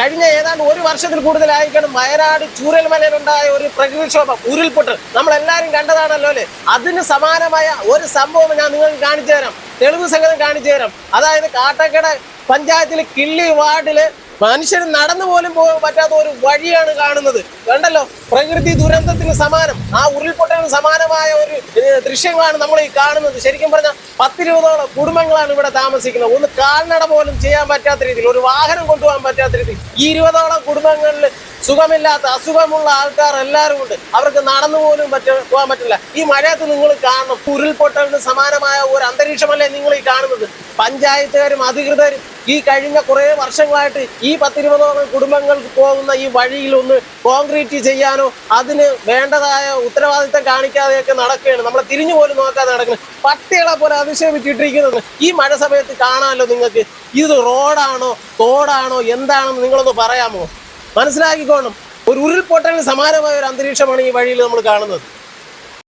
കഴിഞ്ഞ ഏതാണ്ട് ഒരു വർഷത്തിൽ കൂടുതലായിരിക്കണം വയനാട് ചൂരൽമലയിലുണ്ടായ ഒരു പ്രകൃതിക്ഷോഭം ഉരുൾപൊട്ടൽ നമ്മൾ എല്ലാവരും കണ്ടതാണല്ലോ അല്ലേ? അതിന് സമാനമായ ഒരു സംഭവം ഞാൻ നിങ്ങൾക്ക് കാണിച്ചു തരാം. തെളിവ് സഹിതം കാണിച്ചു തരാം. അതായത് കാട്ടക്കട പഞ്ചായത്തിലെ കിള്ളി വാർഡിൽ മനുഷ്യന് നടന്നു പോലും പോകാൻ പറ്റാത്ത ഒരു വഴിയാണ് കാണുന്നത്. കണ്ടല്ലോ? പ്രകൃതി ദുരന്തത്തിന് സമാനം. ആ ഉരുൾപൊട്ടലിന് സമാനമായ ഒരു ദൃശ്യങ്ങളാണ് നമ്മൾ ഈ കാണുന്നത്. ശരിക്കും പറഞ്ഞാൽ പത്തിരുപതോളം കുടുംബങ്ങളാണ് ഇവിടെ താമസിക്കുന്നത്. ഒന്ന് കാൽനട പോലും ചെയ്യാൻ പറ്റാത്ത രീതിയിൽ ഒരു വാഹനം കൊണ്ടുപോകാൻ പറ്റാത്ത രീതിയിൽ ഈ ഇരുപതോളം കുടുംബങ്ങളിൽ സുഖമില്ലാത്ത അസുഖമുള്ള ആൾക്കാർ എല്ലാവരും ഉണ്ട് അവർക്ക് നടന്നു പോലും പറ്റ പോകാൻ പറ്റില്ല. ഈ മഴയത്ത് നിങ്ങൾ കാണണം ഉരുൾപൊട്ടലിന് സമാനമായ ഒരു അന്തരീക്ഷമല്ലേ നിങ്ങൾ ഈ കാണുന്നത്? പഞ്ചായത്തുകാരും അധികൃതരും ഈ കഴിഞ്ഞ കുറേ വർഷങ്ങളായിട്ട് ഈ പത്തിരുപതോളം കുടുംബങ്ങൾക്ക് പോകുന്ന ഈ വഴിയിൽ ഒന്ന് കോൺക്രീറ്റ് ചെയ്യാനോ അതിന് വേണ്ടതായ ഉത്തരവാദിത്തം കാണിക്കാതെയൊക്കെ നടക്കുകയാണ്. നമ്മളെ തിരിഞ്ഞു പോലും നോക്കാതെ നടക്കുന്നത്. പട്ടികളെ പോലെ അധിക്ഷേപിച്ചിട്ടിരിക്കുന്നത്. ഈ മഴ സമയത്ത് കാണാമല്ലോ നിങ്ങൾക്ക്. ഇത് റോഡാണോ തോടാണോ എന്താണെന്ന് നിങ്ങളൊന്ന് പറയാമോ? മനസ്സിലാക്കിക്കോണം. ഒരു ഉരുൾപൊട്ടലിന് സമാനമായ ഒരു അന്തരീക്ഷമാണ് ഈ വഴിയിൽ നമ്മൾ കാണുന്നത്.